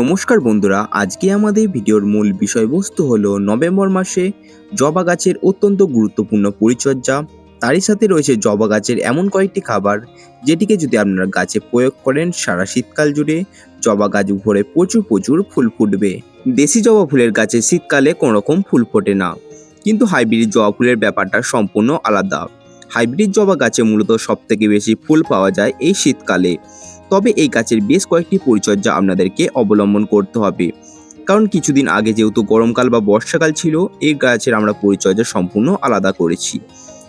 নমস্কার বন্ধুরা, আজকে আমাদের ভিডিওর মূল বিষয়বস্তু হলো নভেম্বর মাসে জবা গাছের অত্যন্ত গুরুত্বপূর্ণ পরিচর্যা। তারই সাথে রয়েছে জবা গাছের এমন কয়েকটি খাবার যেটিকে যদি আপনারা গাছে প্রয়োগ করেন, সারা শীতকাল জুড়ে জবা গাছ ভরে প্রচুর প্রচুর ফুল ফুটবে। দেশি জবা ফুলের গাছে শীতকালে কোনো রকম ফুল ফোটে না। কিন্তু হাইব্রিড জবা ফুলের ব্যাপারটা সম্পূর্ণ আলাদা। হাইব্রিড জবা গাছে মূলত সবথেকে বেশি ফুল পাওয়া যায় এই শীতকালে। তবে এই গাছের বেশ কয়েকটি পরিচর্যা আপনাদেরকে অবলম্বন করতে হবে। কারণ কিছুদিন আগে যেহেতু গরমকাল বা বর্ষাকাল ছিল, এই গাছের আমরা পরিচর্যা সম্পূর্ণ আলাদা করেছি।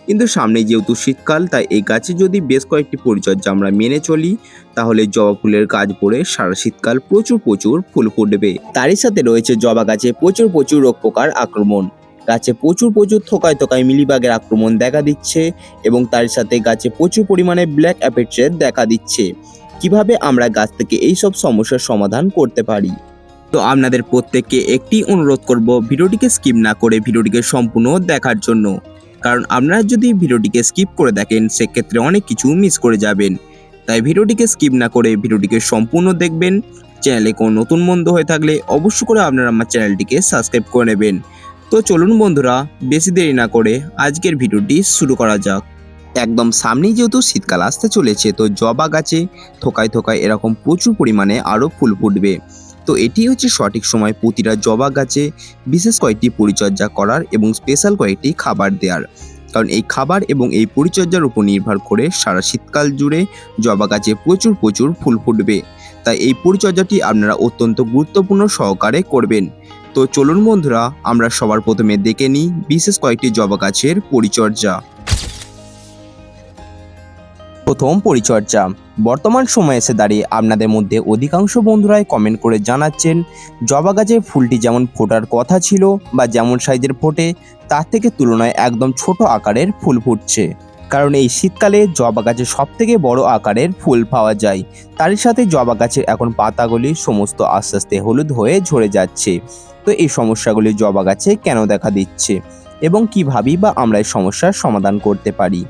কিন্তু সামনে যেহেতু শীতকাল, তাই এই গাছে যদি বেশ কয়েকটি পরিচর্যা আমরা মেনে চলি, তাহলে জবা ফুলের গাছ পরে সারা শীতকাল প্রচুর প্রচুর ফুল ফুটবে। তারই সাথে রয়েছে জবা গাছে প্রচুর প্রচুর রোগ পোকার আক্রমণ। গাছে প্রচুর প্রচুর থোকায় থোকায় মিলিবাগের আক্রমণ দেখা দিচ্ছে এবং তার সাথে গাছে প্রচুর পরিমাণে ব্ল্যাক অ্যাপেট্রেট দেখা দিচ্ছে। কীভাবে আমরা গাছ থেকে এই সব সমস্যার সমাধান করতে পারি। তো আপনাদের প্রত্যেককে একটি অনুরোধ করব ভিডিওটিকে স্কিপ না করে ভিডিওটিকে সম্পূর্ণ দেখার জন্য। কারণ আপনারা যদি ভিডিওটিকে স্কিপ করে দেখেন, সেক্ষেত্রে অনেক কিছু মিস করে যাবেন। তাই ভিডিওটিকে স্কিপ না করে ভিডিওটিকে সম্পূর্ণ দেখবেন। চ্যানেলে কোনো নতুন বন্ধু হয়ে থাকলে অবশ্যই করে আপনারা আমার চ্যানেলটিকে সাবস্ক্রাইব করে নেবেন। তো চলুন বন্ধুরা, বেশি দেরি না করে আজকের ভিডিওটি শুরু করা যাক। একদম সামনেই যেহেতু শীতকাল আসতে চলেছে, তো জবা গাছে থোকায় থোকায় এরকম প্রচুর পরিমাণে আরও ফুল ফুটবে। তো এটি হচ্ছে সঠিক সময় প্রতিটা জবা গাছে বিশেষ কয়েকটি পরিচর্যা করার এবং স্পেশাল কয়েকটি খাবার দেওয়ার কারণ এই খাবার এবং এই পরিচর্যার উপর নির্ভর করে সারা শীতকাল জুড়ে জবা গাছে প্রচুর প্রচুর ফুল ফুটবে। তাই এই পরিচর্যাটি আপনারা অত্যন্ত গুরুত্বপূর্ণ সহকারে করবেন। তো চলুন বন্ধুরা, আমরা সবার প্রথমে দেখে নিই বিশেষ কয়েকটি জবা গাছের পরিচর্যা। প্রথম পরিচর্যা। বর্তমান সময়ে এসে দাঁড়িয়ে আপনাদের মধ্যে অধিকাংশ বন্ধুরাই কমেন্ট করে জানাচ্ছেন, জবা গাছের ফুলটি যেমন ফোটার কথা ছিল বা যেমন সাইজের ফোটে, তার থেকে তুলনায় একদম ছোট আকারের ফুল ফুটছে। কারণ এই শীতকালে জবা গাছে সব থেকে বড় আকারের ফুল পাওয়া যায়। তারই সাথে জবা গাছের এখন পাতাগুলি সমস্ত আস্তে আস্তে হলুদ হয়ে ঝরে যাচ্ছে। তো এই সমস্যাগুলি জবা গাছে কেন দেখা দিচ্ছে? এবং কীভাবেই বা আমরা এই সমস্যার সমাধান করতে পারি?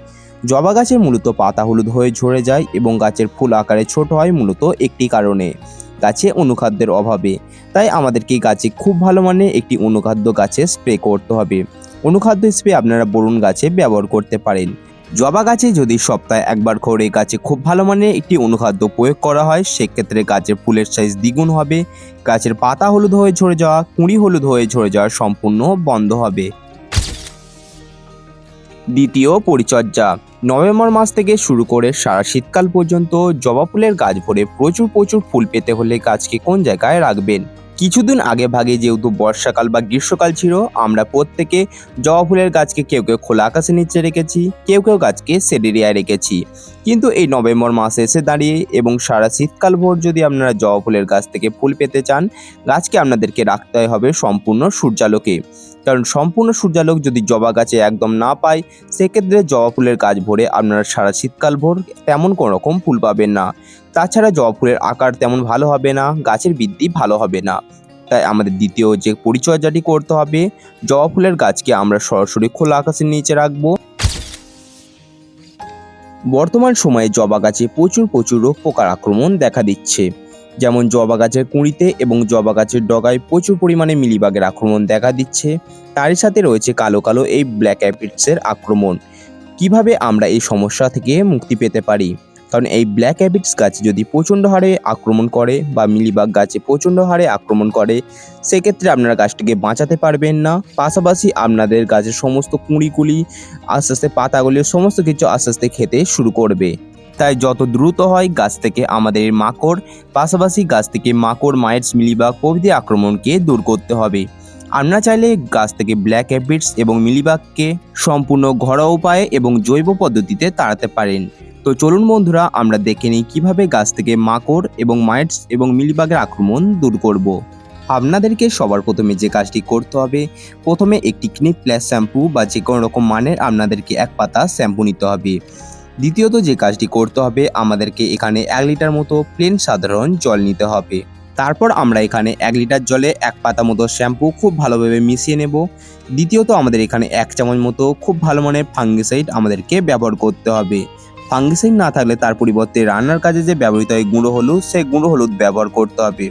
জবা গাছের মূলত পাতা হলুদ হয়ে ঝরে যায় এবং গাছের ফুল আকারে ছোট হয় মূলত একটি কারণে। গাছে অনুখাদ্যের অভাবে। তাই আমাদেরকে গাছে খুব ভালো মানে একটি অনুখাদ্য গাছে স্প্রে করতে হবে। অনুখাদ্য স্প্রে আপনারা বরুণ গাছে ব্যবহার করতে পারেন। জবা গাছে যদি সপ্তাহে একবার করে গাছে খুব ভালো মানে একটি অনুখাদ্য প্রয়োগ করা হয়, সেক্ষেত্রে গাছের ফুলের সাইজ দ্বিগুণ হবে। গাছের পাতা হলুদ হয়ে ঝরে যাওয়া, কুঁড়ি হলুদ হয়ে ঝরে যাওয়া সম্পূর্ণ বন্ধ হবে। দ্বিতীয় পরিচর্যা। নভেম্বর মাস থেকে শুরু করে সারা শীতকাল পর্যন্ত জবা ফুলের গাছ ভরে প্রচুর প্রচুর ফুল পেতে হলে গাছকে কোন জায়গায় রাখবেন? কিছুদিন আগে ভাগে যেহেতু বর্ষাকাল বা গ্রীষ্মকাল ছিল, আমরা প্রত্যেকে জবা ফুলের গাছকে কেউ কেউ খোলা আকাশের নিচে রেখেছি, কেউ কেউ গাছকে সেডেরিয়ায় রেখেছি। কিন্তু এই নভেম্বর মাসে এসে দাঁড়িয়ে এবং সারা শীতকাল ভোর যদি আপনারা জবা ফুলের গাছ থেকে ফুল পেতে চান, গাছকে আপনাদেরকে রাখতে হবে সম্পূর্ণ সূর্যালোকে। কারণ সম্পূর্ণ সূর্যালোক যদি জবা গাছে একদম না পায়, সেক্ষেত্রে জবা ফুলের গাছ ভরে আপনারা সারা শীতকাল ভোর তেমন কোনো রকম ফুল পাবেন না। তাছাড়া জবা ফুলের আকার তেমন ভালো হবে না, গাছের বৃদ্ধি ভালো হবে না। তাই আমাদের দ্বিতীয় যে পরিচর্যাটি করতে হবে, জবা ফুলের গাছকে আমরা সরাসরি খোলা আকাশের নিচে রাখব। বর্তমান সময়ে জবা গাছে প্রচুর প্রচুর রোগ পোকার আক্রমণ দেখা দিচ্ছে। যেমন জবা গাছের কুঁড়িতে এবং জবা গাছের ডগায় প্রচুর পরিমাণে মিলিবাগের আক্রমণ দেখা দিচ্ছে। তারই সাথে রয়েছে কালো কালো এই ব্ল্যাক অ্যাপিডসের আক্রমণ। কীভাবে আমরা এই সমস্যা থেকে মুক্তি পেতে পারি? কারণ এই ব্ল্যাক অ্যাবিটস গাছ যদি প্রচণ্ড হারে আক্রমণ করে বা মিলিবাগ গাছে প্রচণ্ড হারে আক্রমণ করে, সেক্ষেত্রে আপনারা গাছটিকে বাঁচাতে পারবেন না। পাশাপাশি আপনাদের গাছের সমস্ত কুঁড়িগুলি আস্তে আস্তে পাতাগুলি সমস্ত কিছু আস্তে আস্তে খেতে শুরু করবে। তাই যত দ্রুত হয় গাছ থেকে আমাদের মাকড়, পাশাপাশি গাছ থেকে মাকড় মাইটস মিলিবাগ প্রভৃতি আক্রমণকে দূর করতে হবে। আমরা চাইলে গাছ থেকে ব্ল্যাক হ্যাবিটস এবং মিলিবাগকে সম্পূর্ণ ঘরোয়া উপায়ে এবং জৈব পদ্ধতিতে তাড়াতে পারেন। তো চলুন বন্ধুরা, আমরা দেখে নিই কীভাবে গাছ থেকে মাকড় এবং মাইটস এবং মিলিবাগের আক্রমণ দূর করব। আপনাদেরকে সবার প্রথমে যে কাজটি করতে হবে, প্রথমে একটি ক্নিপ প্লাস শ্যাম্পু বা যে কোনো রকম মানের আপনাদেরকে এক পাতা শ্যাম্পু নিতে হবে। দ্বিতীয়ত যে কাজটি করতে হবে, আমাদেরকে এখানে এক লিটার মতো প্লেন সাধারণ জল নিতে হবে। তারপর আমরা এখানে এক লিটার জলে এক পাতা মতো শ্যাম্পু খুব ভালোভাবে মিশিয়ে নেব। দ্বিতীয়ত আমাদের এখানে এক চামচ মতো খুব ভালো মানের ফাঙ্গিসাইড আমাদেরকে ব্যবহার করতে হবে। ফাঙ্গিসাইড না থাকলে তার পরিবর্তে রান্নার কাজে যে ব্যবহৃত হয় গুঁড়ো হলুদ, সেই গুঁড়ো হলুদ ব্যবহার করতে হবে।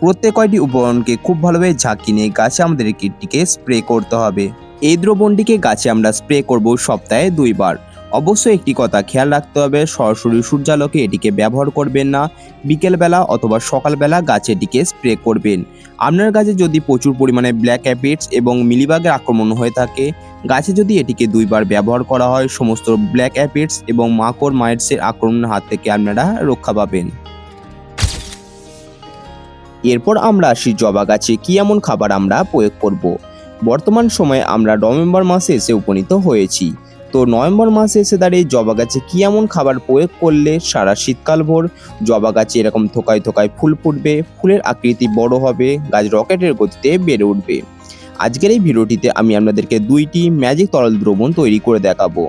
প্রত্যেক কয়টি উপকরণকে খুব ভালোভাবে ঝাঁকি নিয়ে গাছে আমাদের কীটটিকে স্প্রে করতে হবে। এই দ্রবণটিকে গাছে আমরা স্প্রে করব সপ্তাহে দুইবার। অবশ্যই একটি কথা খেয়াল রাখতে হবে, সরাসরি সূর্যালোকে এটিকে ব্যবহার করবেন না। বিকেলবেলা অথবা সকালবেলা গাছে এটিকে স্প্রে করবেন। আপনার গাছে যদি প্রচুর পরিমাণে ব্ল্যাক অ্যাপিডস এবং মিলিবাগের আক্রমণ হয়ে থাকে, গাছে যদি এটিকে দুইবার ব্যবহার করা হয়, সমস্ত ব্ল্যাক অ্যাপিডস এবং মাকড় মাইটসের আক্রমণের হাত থেকে আপনারা রক্ষা পাবেন। এরপর আমরা আসি জবা গাছে, কি এমন খাবার আমরা প্রয়োগ করব। বর্তমান সময়ে আমরা নভেম্বর মাসে এসে উপনীত হয়েছি। তো নভেম্বর মাসে এসে দাঁড়িয়ে জবা গাছে কী এমন খাবার প্রয়োগ করলে সারা শীতকাল ভোর জবা গাছে এরকম থোকায় থোকায় ফুল ফুটবে, ফুলের আকৃতি বড় হবে, গাছ রকেটের গতিতে বেড়ে উঠবে। আজকের এই ভিডিওটিতে আমি আপনাদেরকে দুইটি ম্যাজিক তরল দ্রবণ তৈরি করে দেখাবো,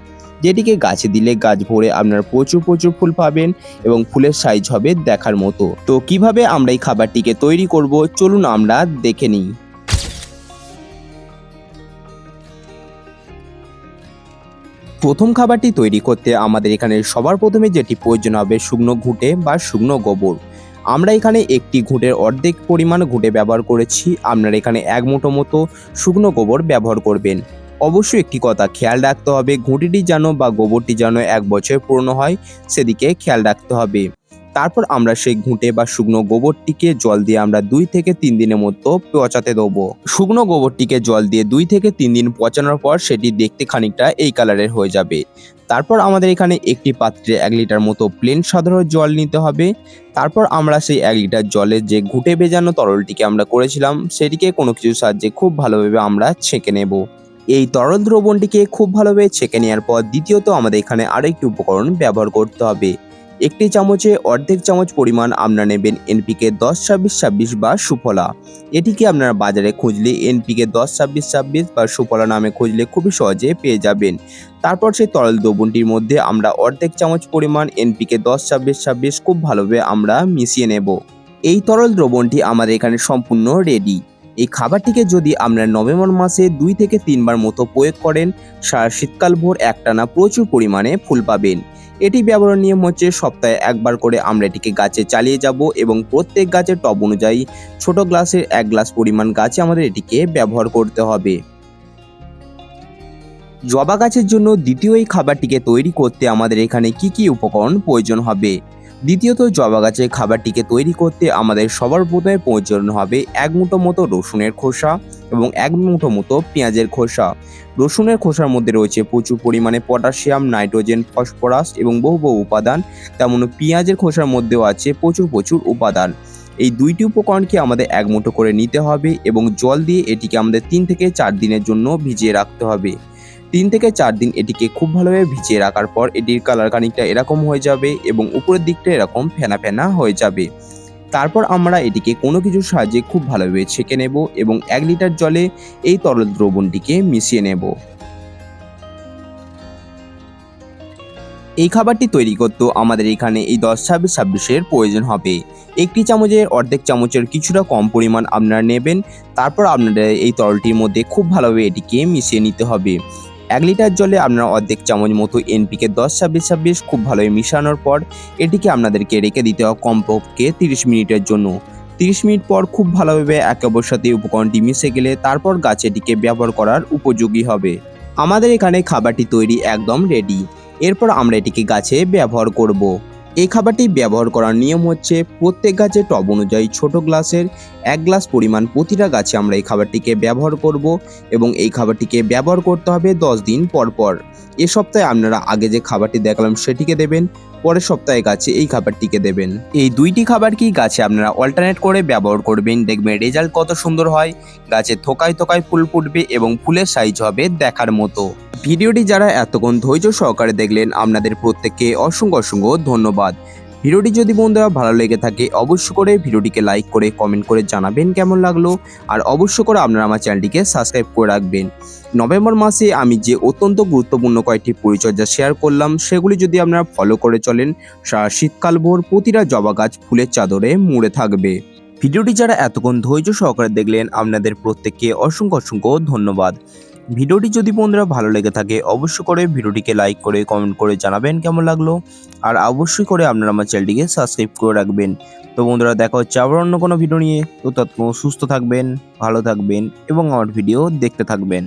যেটিকে গাছে দিলে গাছ ভরে আপনার প্রচুর প্রচুর ফুল পাবেন এবং ফুলের সাইজ হবে দেখার মতো। তো কীভাবে আমরা এই খাবারটিকে তৈরি করব, চলুন আমরা দেখে নিই। প্রথম খাবারটি তৈরি করতে আমাদের এখানে সবার প্রথমে যেটি প্রয়োজন হবে শুকনো ঘুঁটে বা শুকনো গোবর। আমরা এখানে একটি ঘুঁটের অর্ধেক পরিমাণ ঘুঁটে ব্যবহার করেছি। আপনারা এখানে এক মুঠো মতো শুকনো গোবর ব্যবহার করবেন। অবশ্যই একটি কথা, খেয়াল রাখতে হবে ঘুঁটিটি যেন বা গোবরটি যেন এক বছর পুরনো হয়, সেদিকে খেয়াল রাখতে হবে। তারপর আমরা সেই ঘুঁটে বা শুকনো গোবরটিকে জল দিয়ে আমরা দুই থেকে তিন দিনের মতো পচাতে দেবো। শুকনো গোবরটিকে জল দিয়ে দুই থেকে তিন দিন পচানোর পর সেটি দেখতে খানিকটা এই কালারের হয়ে যাবে। তারপর আমাদের এখানে একটি পাত্রে এক লিটার মতো প্লেন সাধারণ জল নিতে হবে। তারপর আমরা সেই এক লিটার জলের যে ঘুঁটে ভেজানো তরলটিকে আমরা করেছিলাম, সেটিকে কোনো কিছুর সাহায্যে খুব ভালোভাবে আমরা ছেঁকে নেব। এই তরল দ্রবণটিকে খুব ভালোভাবে ছেঁকে নেওয়ার পর দ্বিতীয়ত আমাদের এখানে আরেকটি উপকরণ ব্যবহার করতে হবে। একটি চামচে অর্ধেক চামচ পরিমাণ আপনারা নেবেন এনপিকে দশ, ছাব্বিশ ছাব্বিশ বা সুফলা। এটিকে আপনারা বাজারে খুঁজলে এনপিকে দশ, ছাব্বিশ ছাব্বিশ বা সুফলা নামে খুঁজলে খুবই সহজে পেয়ে যাবেন। তারপর সেই তরল দ্রবণটির মধ্যে আমরা অর্ধেক চামচ পরিমাণ এনপিকে দশ, ছাব্বিশ ছাব্বিশ খুব ভালোভাবে আমরা মিশিয়ে নেব। এই তরল দ্রবণটি আমাদের এখানে সম্পূর্ণ রেডি এই খাবারটিকে যদি আপনারা নভেম্বর মাসে দুই থেকে তিনবার মতো প্রয়োগ করেন, সারা শীতকাল ভোর একটানা প্রচুর পরিমাণে ফুল পাবেন। এটি ব্যবহার নিয়ম হচ্ছে সপ্তাহে একবার করে আমরা এটিকে গাছে চালিয়ে যাব এবং প্রত্যেক গাছের টব অনুযায়ী ছোট গ্লাসের এক গ্লাস পরিমাণ গাছে আমাদের এটিকে ব্যবহার করতে হবে। জবা গাছের জন্য দ্বিতীয় এই খাবারটিকে তৈরি করতে আমাদের এখানে কি কি উপকরণ প্রয়োজন হবে? দ্বিতীয়ত জবা গাছের খাবারটিকে তৈরি করতে আমাদের সবার প্রথমে প্রয়োজন হবে এক মুঠো মতো রসুনের খোসা এবং এক মুঠো মতো পেঁয়াজের খোসা। রসুনের খোসার মধ্যে রয়েছে প্রচুর পরিমাণে পটাশিয়াম, নাইট্রোজেন, ফসফরাস এবং বহু বহু উপাদান। তেমন পেঁয়াজের খোসার মধ্যেও আছে প্রচুর প্রচুর উপাদান। এই দুইটি উপকরণকে আমাদের এক মুঠো করে নিতে হবে এবং জল দিয়ে এটিকে আমাদের তিন থেকে চার দিনের জন্য ভিজিয়ে রাখতে হবে। তিন থেকে চার দিন এটিকে খুব ভালোভাবে ভিজিয়ে রাখার পর এটির কালার খানিকটা এরকম হয়ে যাবে এবং উপরের দিকটা এরকম ফেনা ফেনা হয়ে যাবে। তারপর আমরা এটিকে কোনো কিছুর সাহায্যে খুব ভালোভাবে ছেঁকে নেব এবং এক লিটার জলে এই তরল দ্রবণটিকে মিশিয়ে নেব। এই খাবারটি তৈরি করতেও আমাদের এখানে এই দশ ছাব্বিশ ছাব্বিশের প্রয়োজন হবে। একটি চামচের অর্ধেক চামচের কিছুটা কম পরিমাণ আপনারা নেবেন, তারপর আপনারা এই তরলটির মধ্যে খুব ভালোভাবে এটিকে মিশিয়ে নিতে হবে। এক লিটার জলে আপনারা অর্ধেক চামচ মতো এনপিকে দশ, ছাব্বিশ ছাব্বিশ খুব ভালোভাবে মিশানোর পর এটিকে আপনাদেরকে রেখে দিতে হবে কমপক্ষে তিরিশ মিনিটের জন্য। তিরিশ মিনিট পর খুব ভালোভাবে একে অপর সাথে উপকরণটি মিশে গেলে তারপর গাছ এটিকে ব্যবহার করার উপযোগী হবে। আমাদের এখানে খাবারটি তৈরি একদম রেডি এরপর আমরা এটিকে গাছে ব্যবহার করব। এই খাবারটি ব্যবহার করার নিয়ম হচ্ছে প্রত্যেক গাছে টব অনুযায়ী ছোট গ্লাসের এক গ্লাস পরিমাণ প্রতিটা গাছে আমরা এই খাবারটিকে ব্যবহার করব এবং এই খাবারটিকে ব্যবহার করতে হবে দশ দিন পর পর। এ সপ্তাহে আপনারা আগে যে খাবারটি দেখালাম সেটিকে দেবেন, পরের সপ্তাহে গাছে এই খাবারটিকে দেবেন। এই দুইটি খাবারকেই গাছে আপনারা অল্টারনেট করে ব্যবহার করবেন? দেখবেন রেজাল্ট কত সুন্দর হয়, গাছে থোকায় থোকায় ফুল ফুটবে এবং ফুলের সাইজ হবে দেখার মতো। ভিডিওটি যারা এতক্ষণ ধৈর্য সহকারে দেখলেন, আপনাদের প্রত্যেককে অসংখ্য অসংখ্য ধন্যবাদ। ভিডিওটি যদি বন্ধুরা ভালো লেগে থাকে অবশ্য করে ভিডিওটিকে লাইক করে কমেন্ট করে জানাবেন কেমন লাগল। আর অবশ্য করে আপনারা আমার চ্যানেলটিকে সাবস্ক্রাইব করে রাখবেন। নভেম্বর মাসে আমি যে অত্যন্ত গুরুত্বপূর্ণ কয়েকটি পরিচর্যা শেয়ার করলাম, সেগুলি যদি আপনারা ফলো করে চলেন, সারা শীতকাল ভোর প্রতিটা জবা গাছ ফুলের চাদরে মুড়ে থাকবে। ভিডিওটি যারা এতক্ষণ ধৈর্য সহকারে দেখলেন, আপনাদের প্রত্যেককে অসংখ্য অসংখ্য ধন্যবাদ। ভিডিওটি যদি বন্ধুরা ভালো লেগে থাকে, অবশ্যই করে ভিডিওটিকে লাইক করে কমেন্ট করে জানাবেন কেমন লাগল। আর অবশ্যই করে আপনারা আমার চ্যানেলটিকে সাবস্ক্রাইব করে রাখবেন। তো বন্ধুরা, দেখা হচ্ছে আবার অন্য কোনো ভিডিও নিয়ে। তো তৎক্ষণ সুস্থ থাকবেন, ভালো থাকবেন এবং আমার ভিডিও দেখতে থাকবেন।